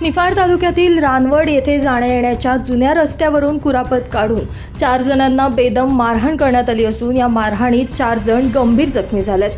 निफाड तालुक्यातील रानवड येथे जाण्या येण्याच्या जुन्या रस्त्यावरून कुरापत काढून चार जणांना बेदम मारहाण करण्यात आली असून या मारहाणीत चार जण गंभीर जखमी झालेत.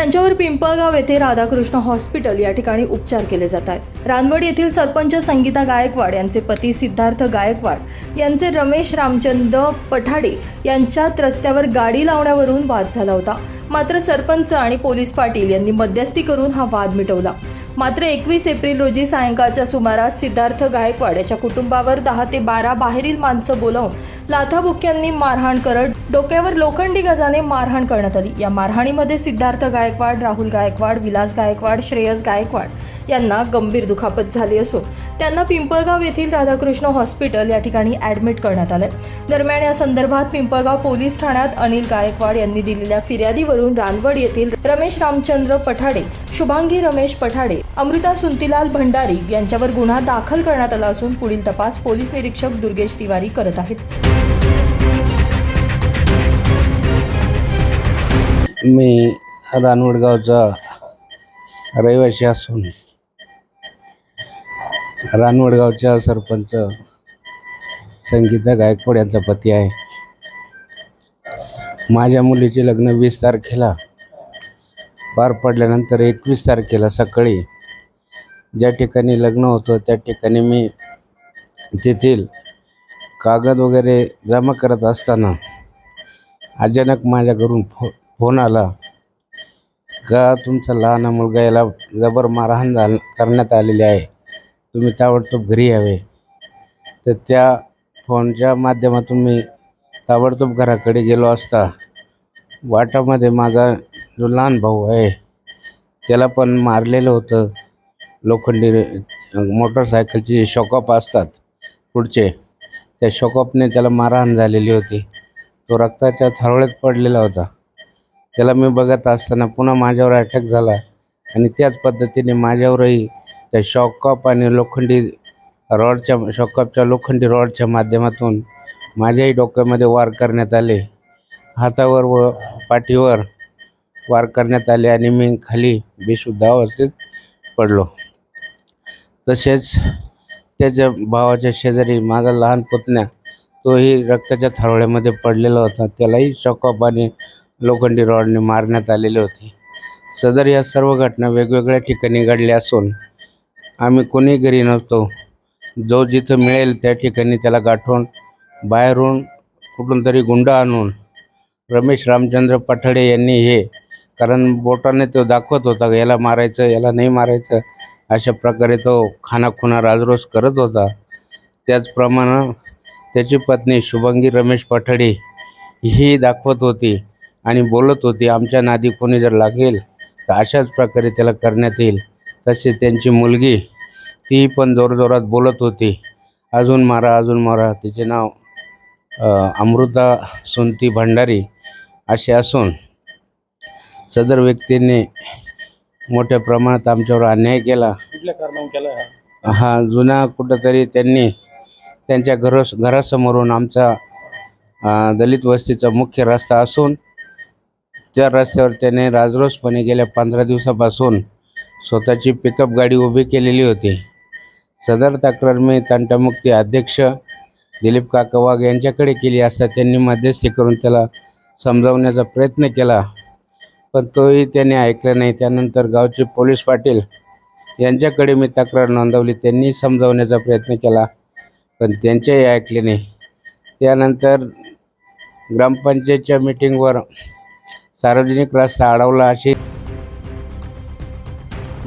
त्यांच्यावर पिंपळगाव येथे राधाकृष्ण हॉस्पिटल या ठिकाणी उपचार केले जात आहेत. रानवड येथील सरपंच संगीता गायकवाड यांचे पती सिद्धार्थ गायकवाड यांचे रमेश रामचंद्र पठाडे यांच्यात रस्त्यावर गाडी लावण्यावरून वाद झाला होता. मात्र सरपंच आणि पोलीस पाटील यांनी मध्यस्थी करून हा वाद मिटवला. मात्र एकवीस एप्रिल रोजी सायंकाळच्या सुमारास सिद्धार्थ गायकवाड याच्या कुटुंबावर दहा ते बारा बाहेरील माणसं बोलावून लाथाबुक्यांनी मारहाण करत डोक्यावर लोखंडी गजाने मारहाण करण्यात आली. या मारहाणीमध्ये सिद्धार्थ गायकवाड राहुल गायकवाड विलास गायकवाड श्रेयस गायकवाड यांना गंभीर दुखापत झाली असून त्यांना पिंपळगाव येथील राधाकृष्ण हॉस्पिटल या ठिकाणी ॲडमिट करण्यात आलं दरम्यान या संदर्भात पिंपळगाव पोलीस ठाण्यात अनिल गायकवाड यांनी दिलेल्या फिर्यादीवरून रानवड येथील रमेश रामचंद्र पठाडे शुभांगी रमेश पठाडे अमृता सुंतीलाल भंडारी यांच्यावर गुन्हा दाखल करण्यात आला असून पुढील तपास पोलीस निरीक्षक दुर्गेश तिवारी करत आहेत. मी रानवडगावचा रहिवासी असून रानवडगावच्या सरपंच संगीता गायकवाड यांचा पती आहे. माझ्या मुलीचे लग्न वीस तारखेला पार पडल्यानंतर एकवीस तारखेला सकाळी ज्या ठिकाणी लग्न होतं त्या ठिकाणी मी तेथील कागद वगैरे जमा करत असताना अचानक माझ्या घरून फो फोन आला का तुमचा लहान मुलगा याला जबर मारहाण झाल करण्यात आलेली आहे. तुम्ही ताबडतोब घरी यावे. तर त्या फोनच्या माध्यमातून मी ताबडतोब घराकडे गेलो असता. वाटामध्ये माझा जो लहान भाऊ आहे त्याला पण मारलेलं होतं. लोखंडी मोटरसायकलची शॉकअप असतात पुढचे. त्या शॉकअपने त्याला मारहाण झालेली होती. तो रक्ताच्या थारोळ्यात पडलेला होता. त्याला मी बघत असताना पुन्हा माझ्यावर अटॅक झाला आणि त्याच पद्धतीने माझ्यावरही त्या शॉकअप आणि लोखंडी रॉडच्या शॉकअपच्या लोखंडी रॉडच्या माध्यमातून माझ्याही डोक्यामध्ये वार करण्यात आले. हातावर व पाठीवर वार करण्यात आले आणि मी खाली बेशुद्ध अवस्थेत पडलो. तसेच त्याच्या भावाच्या शेजारी माझा लहान पुतण्या तोही रक्ताच्या थारोळ्यामध्ये पडलेला होता. त्यालाही शॉकअप आणि लोखंडी रॉडने मारण्यात आलेले होते. सदर या सर्व घटना वेगवेगळ्या ठिकाणी घडल्या असून आम्ही कोणी घरी नसतो. जो जिथं मिळेल त्या ठिकाणी त्याला गाठून बाहेरून कुठून तरी गुंड आणून रमेश रामचंद्र पठाडे यांनी हे कारण बोटाने तो दाखवत होता याला मारायचं याला नाही मारायचं अशा प्रकारे तो खानाखुना राजरोस करत होता. त्याचप्रमाणे त्याची पत्नी शुभंगी रमेश पठाडे ही दाखवत होती आणि बोलत होती आमच्या नादी कोणी जर लागेल तर अशाच प्रकारे त्याला करण्यात येईल. तसे त्यांची मुलगी ती पण जोरजोरात बोलत होती. अजून मारा अजून मारा तिचे नाव अमृता सुंती भंडारी असे असून सदर व्यक्तीने मोठ्या प्रमाणात आमच्यावर अन्याय केला. हा? जुना कुठंतरी त्यांनी त्यांच्या घर घरासमोरून आमचा दलित वस्तीचा मुख्य रस्ता असून त्या रस्त्यावर त्याने राजरोसपणे गेल्या पंधरा दिवसापासून स्वतःची पिकअप गाडी उभी केलेली होती. सदर तक्रार मी तंटामुक्ती अध्यक्ष दिलीप काका वाघ यांच्याकडे केली असता त्यांनी मध्यस्थी करून त्याला समजावण्याचा प्रयत्न केला. पण तोही त्याने ऐकला नाही. त्यानंतर गावचे पोलीस पाटील यांच्याकडे मी तक्रार नोंदवली. त्यांनी समजावण्याचा प्रयत्न केला पण त्यांचेही ऐकले नाही. त्यानंतर ग्रामपंचायतच्या मिटिंगवर सार्वजनिक रस्ता अडवला अशी